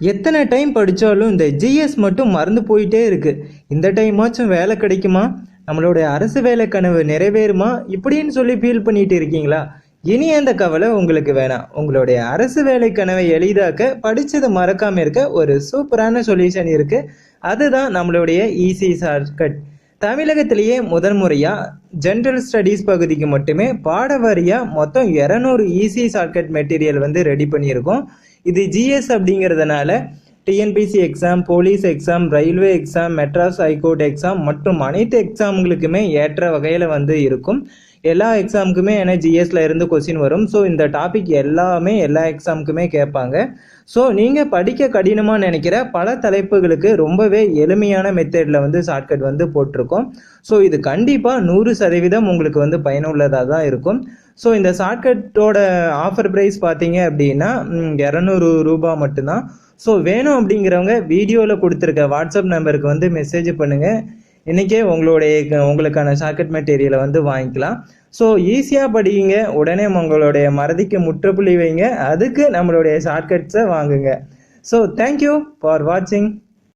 எத்தனை டைம் படித்தாலும் இந்த ஜிஎஸ் மட்டும் மறந்து போயிட்டே இருக்கு. இந்த டைமாச்சும் வேலை கிடைக்குமா? நம்மளுடைய அரசு வேலை கனவு நிறைவேறுமா? இப்படின்னு சொல்லி ஃபீல் பண்ணிட்டு இருக்கீங்களா? இனி அந்த கவலை உங்களுக்கு வேணாம். உங்களுடைய அரசு வேலை கனவை எளிதாக்க படித்ததை மறக்காம இருக்க ஒரு சூப்பரான சொல்யூஷன் இருக்கு. அதுதான் நம்மளுடைய ஈஸி ஷார்ட்கட் தமிழகத்திலேயே முதன் முறையாக ஜென்ரல் ஸ்டடீஸ் பகுதிக்கு மட்டுமே பாடவாரியா மொத்தம் இரநூறு ஈஸி ஷார்ட்கட் மெட்டீரியல் வந்து ரெடி பண்ணியிருக்கோம். இது ஜிஎஸ் அப்படிங்கிறதுனால TNPSC exam police exam railway exam Madras high court exam மற்றும் அனைத்து எக்ஸாம்களுக்குமே ஏற்ற வகையில் வந்து இருக்கும். எல்லா எக்ஸாமுக்குமே ஏன்னா ஜிஎஸ்ல இருந்து கொஸ்டின் வரும். ஸோ இந்த டாபிக் எல்லாமே எல்லா எக்ஸாமுக்குமே கேட்பாங்க. ஸோ நீங்கள் படிக்க கடினமாக நினைக்கிற பல தலைப்புகளுக்கு ரொம்பவே எளிமையான மெத்தடில் வந்து ஷார்ட்கட் வந்து போட்டிருக்கோம். ஸோ இது கண்டிப்பாக நூறு சதவீதம் உங்களுக்கு வந்து பயனுள்ளதாக தான் இருக்கும். ஸோ இந்த ஷார்ட்கட்டோட ஆஃபர் ப்ரைஸ் பார்த்தீங்க அப்படின்னா இரநூறு ரூபா மட்டும்தான். ஸோ வேணும் அப்படிங்கிறவங்க வீடியோவில் கொடுத்துருக்க வாட்ஸ்அப் நம்பருக்கு வந்து மெசேஜ் பண்ணுங்கள் இன்றைக்கே உங்களுடைய உங்களுக்கான ஷார்ட்கட் மெட்டீரியலை வந்து வாங்கிக்கலாம். ஸோ ஈஸியாக படிங்க உடனே உங்களுடைய மறதிக்கு முற்றுப்புள்ளி வைங்க. அதுக்கு நம்மளுடைய ஷார்ட்கட்ஸை வாங்குங்க. ஸோ தேங்க்யூ ஃபார் வாட்சிங்